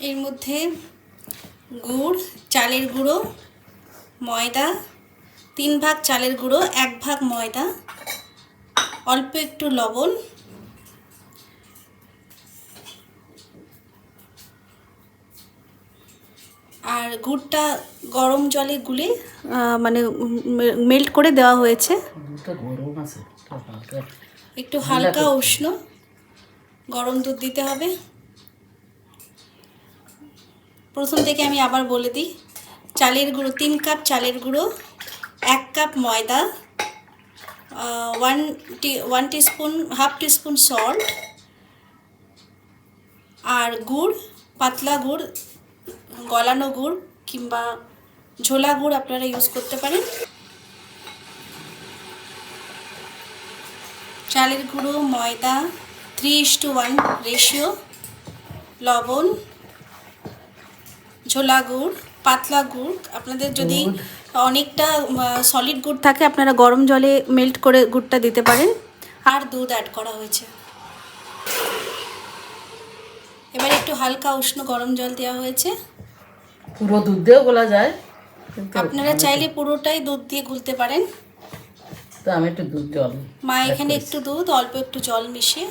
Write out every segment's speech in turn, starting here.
এর মধ্যে গুড় চালের গুঁড়ো ময়দা তিন ভাগ চালের গুঁড়ো এক ভাগ ময়দা অল্প একটু লবণ আর গুড়টা গরম জলে গুলে মানে মেল্ট করে দেওয়া হয়েছে। একটু হালকা উষ্ণ গরম দুধ দিতে হবে। প্রথম থেকে আমি আবার বলে দিই, চালের গুঁড়ো, তিন কাপ চালের গুঁড়ো, এক কাপ ময়দা one tea one teaspoon half teaspoon salt আর গুড়, পাতলা গুড়, গলানো গুড় কিংবা ঝোলা গুড় আপনারা ইউজ করতে পারেন। চালের গুঁড়ো, ময়দা three is two one ratio লবণ ঝোলা গুড় পাতলা গুড় আপনাদের যদি অনেকটা সলিড গুড় থাকে আপনারা গরম জলে মেল্ট করে গুড়টা দিতে পারেন। আর দুধ অ্যাড করা হয়েছে। এবার একটু হালকা উষ্ণ গরম জল দেওয়া হয়েছে। পুরো দুধ দিয়েও বলা যায়। আপনারা চাইলে পুরোটাই দুধ দিয়ে গুলতে পারেন। তো আমি একটু দুধ জল মা এখানে একটু দুধ অল্প একটু জল মিশিয়ে।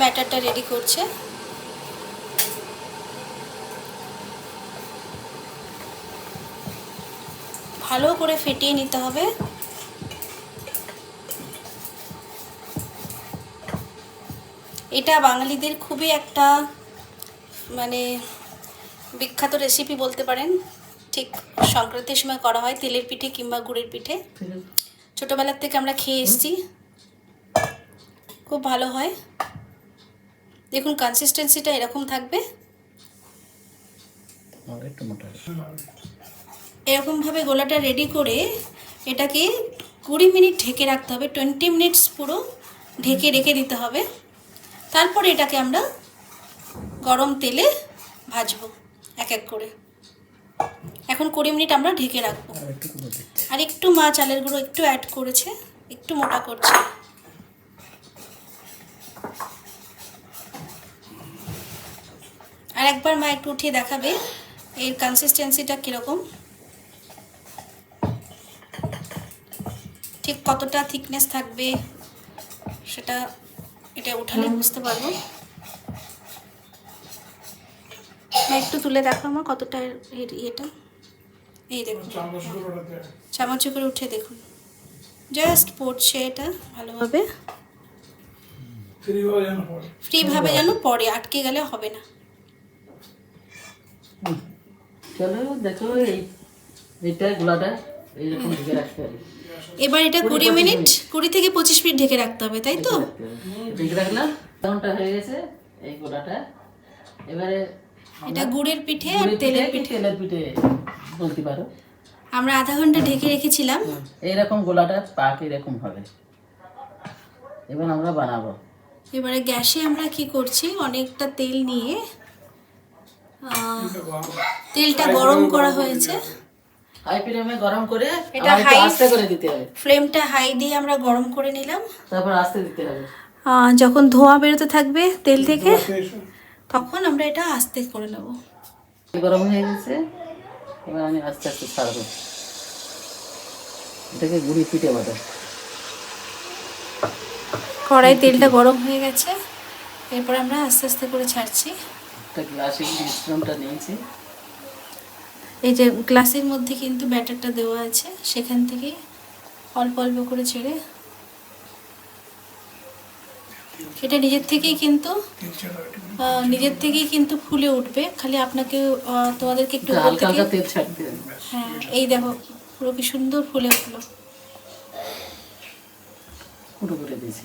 ব্যাটারটা রেডি করছে। ভালো করে ফেটিয়ে নিতে হবে। এটা বাঙালিদের খুবই একটা মানে বিখ্যাত রেসিপি বলতে পারেন। ঠিক সংক্রান্তির সময় করা হয় তেলের পিঠে কিংবা গুড়ের পিঠে। ছোটোবেলার থেকে আমরা খেয়ে এসেছি। খুব ভালো হয়। দেখুন কনসিস্টেন্সিটা এরকম থাকবে। এরকমভাবে গোলাটা রেডি করে এটাকে কুড়ি মিনিট ঢেকে রাখতে হবে টোয়েন্টি মিনিটস পুরো ঢেকে রেখে দিতে হবে। তারপরে এটাকে আমরা গরম তেলে ভাজবো এক এক করে। এখন কুড়ি মিনিট আমরা ঢেকে রাখব। আর একটু মা চালের গুঁড়ো একটু অ্যাড করেছে একটু মোটা করছে। আর একবার মা একটু উঠিয়ে দেখাবে এর কনসিস্টেন্সিটা কীরকম। ঠিক কতটা থিকনেস থাকবে সেটা এটা উঠালে বুঝতে পারব। একটু তুলে দেখো আমার কতটা এর ইয়েটা। এই দেখুন চামচ করে উঠে দেখুন। জাস্ট পড়ছে এটা ভালোভাবে। ফ্রিভাবে যেন পরে আটকে গেলে হবে না। চলো দেখো এই এইটা গোলাটা। এইরকম ঢেকে রাখতে হবে এবার এটা কুড়ি মিনিট কুড়ি থেকে পঁচিশ মিনিট ঢেকে রাখতে হবে তাই তো? ঢেকে রাখলাম। হয়ে গেছে এই গোলাটা এবারে এটা গুড়ের পিঠে আর তেলের পিঠে। তেলের পিঠে বলতে পারো? আমরা আধা ঘণ্টা ঢেকে রেখেছিলাম। এইরকম গোলাটা পাক এরকম হবে। এবার আমরা বানাবো। এবারে গ্যাসে আমরা কি করছি? অনেকটা তেল নিয়ে তেলটা গরম করা হয়েছে। হাই ফ্লেমে গরম করে এটা আস্তে করে দিতে হবে। ফ্লেমটা হাই দিয়ে আমরা গরম করে নিলাম। তারপর আস্তে দিতে হবে। যখন ধোঁয়া বেরোতে থাকবে তেল থেকে তখন আমরা এটা আস্তে করে নেব। গরম হয়ে গেছে এবার আমি আস্তে আস্তে ছাড়বো। এটাকে গুড়ি পিঠে কড়াই তেলটা গরম হয়ে গেছে এরপর আমরা আস্তে আস্তে করে ছাড়ছি। একটা গ্লাসে মিশ্রণটা নিয়েছি। এই যে গ্লাসের মধ্যে কিন্তু ব্যাটারটা দেওয়া আছে সেখান থেকে অল্প অল্প করে ছেড়ে এটা নিজের থেকেই কিন্তু নিজের থেকেই কিন্তু ফুলে উঠবে। খালি আপনাকে তোমাদেরকে একটু হ্যাঁ এই দেখো পুরো কি সুন্দর ফুলে উঠল। পুরো করে দিয়েছি।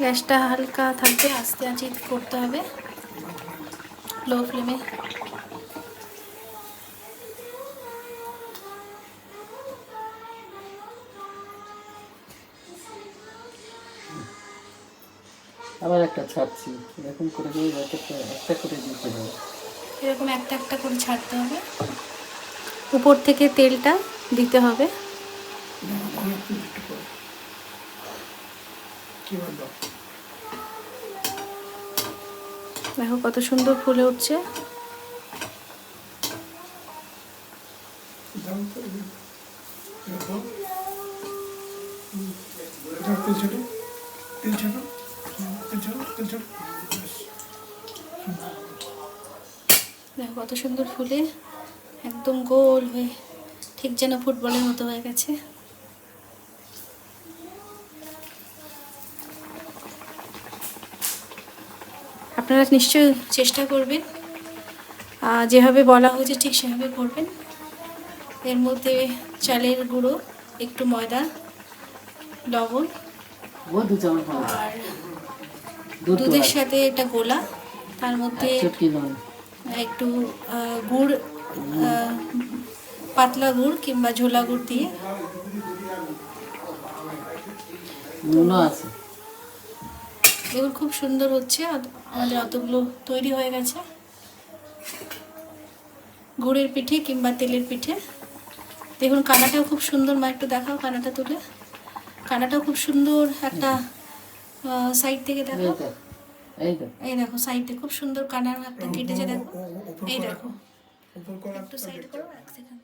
গ্যাসটা হালকা থাকবে আস্তে আঁচে করতে হবে। লো ফ্লেমে। আবার একটা ছাড়ছি এরকম করে করে একটা একটা করে দিতে হবে এরকম একটা একটা করে ছাড়তে হবে। উপর থেকে তেলটা দিতে হবে। দেখো কত সুন্দর ফুলে উঠছে। দেখো কত সুন্দর ফুলে একদম গোল হয়ে ঠিক যেন ফুটবলের মতো হয়ে গেছে। আপনারা নিশ্চয়ই চেষ্টা করবেন। যেভাবে বলা হয়েছে ঠিক সেভাবে করবেন। এর মধ্যে চালের গুঁড়ো একটু ময়দা লবণ আর দুধের সাথে এটা গোলা তার মধ্যে একটু গুড় পাতলা গুড় কিংবা ঝোলা গুড় দিয়ে। আছে। এগুলো খুব সুন্দর হচ্ছে আমাদের অতগুলো তৈরি হয়ে গেছে। গুড়ের পিঠে কিংবা তেলের পিঠে। দেখুন কানাটাও খুব সুন্দর মা একটু দেখাও কানাটা তুলে। কানাটাও খুব সুন্দর একটা সাইড থেকে এই দেখাও এই দেখ। এই দেখো সাইডে খুব সুন্দর কানার একটা কেটেছে দেখো। এই দেখো। উপর করা একটু সাইড করো এক সেকেন্ড